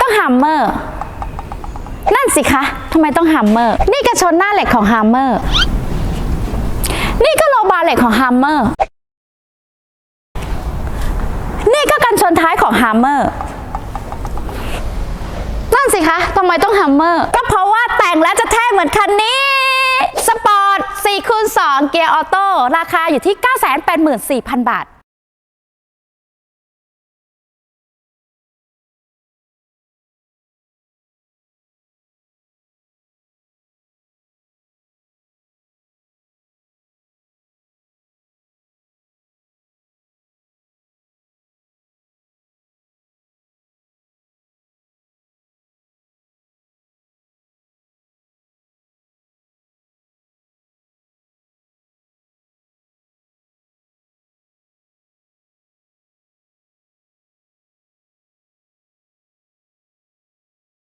ต้องฮัมเมอร์ นั่นสิคะทำไมต้องฮัมเมอร์ นี่กระชนหน้าเหล็กของฮัมเมอร์ นี่ก็โลบาร์เหล็กของฮัมเมอร์ นี่ก็กันชนท้ายของฮัมเมอร์นั่นสิคะทำไมต้องฮัมเมอร์ ก็เพราะว่าแต่งแล้วจะแท่งเหมือนคันนี้สปอร์ต4คูณ2เกียร์ออโต้ราคาอยู่ที่ 984,000 บาท